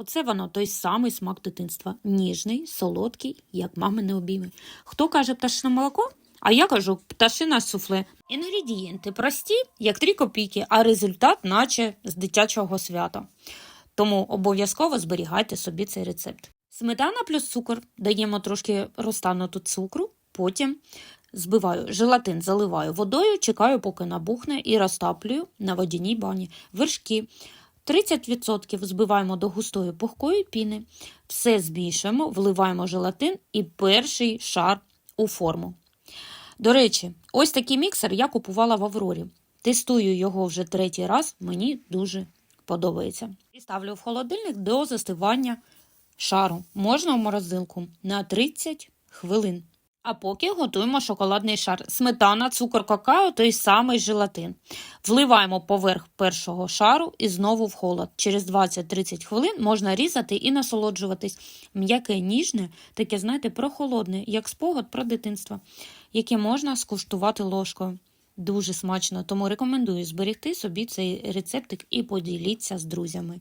Оце воно той самий смак дитинства. Ніжний, солодкий, як мамине обійми. Хто каже пташине молоко? А я кажу пташине суфле. Інгредієнти прості, як 3 копійки, а результат, наче з дитячого свята. Тому обов'язково зберігайте собі цей рецепт. Сметана плюс цукор. Даємо трошки розтануту цукру, потім збиваю желатин, заливаю водою, чекаю, поки набухне, і розтаплюю на водяній бані. Вершки 30% збиваємо до густої пухкої піни. Все змішуємо, вливаємо желатин і перший шар у форму. До речі, ось такий міксер я купувала в Аврорі. Тестую його вже третій раз, мені дуже подобається. І ставлю в холодильник до застивання шару. Можна в морозилку на 30 хвилин. А поки готуємо шоколадний шар. Сметана, цукор, какао, той самий желатин. Вливаємо поверх першого шару і знову в холод. Через 20-30 хвилин можна різати і насолоджуватись. М'яке, ніжне, таке, знаєте, прохолодне, як спогад про дитинство, яке можна скуштувати ложкою. Дуже смачно, тому рекомендую зберегти собі цей рецептик і поділіться з друзями.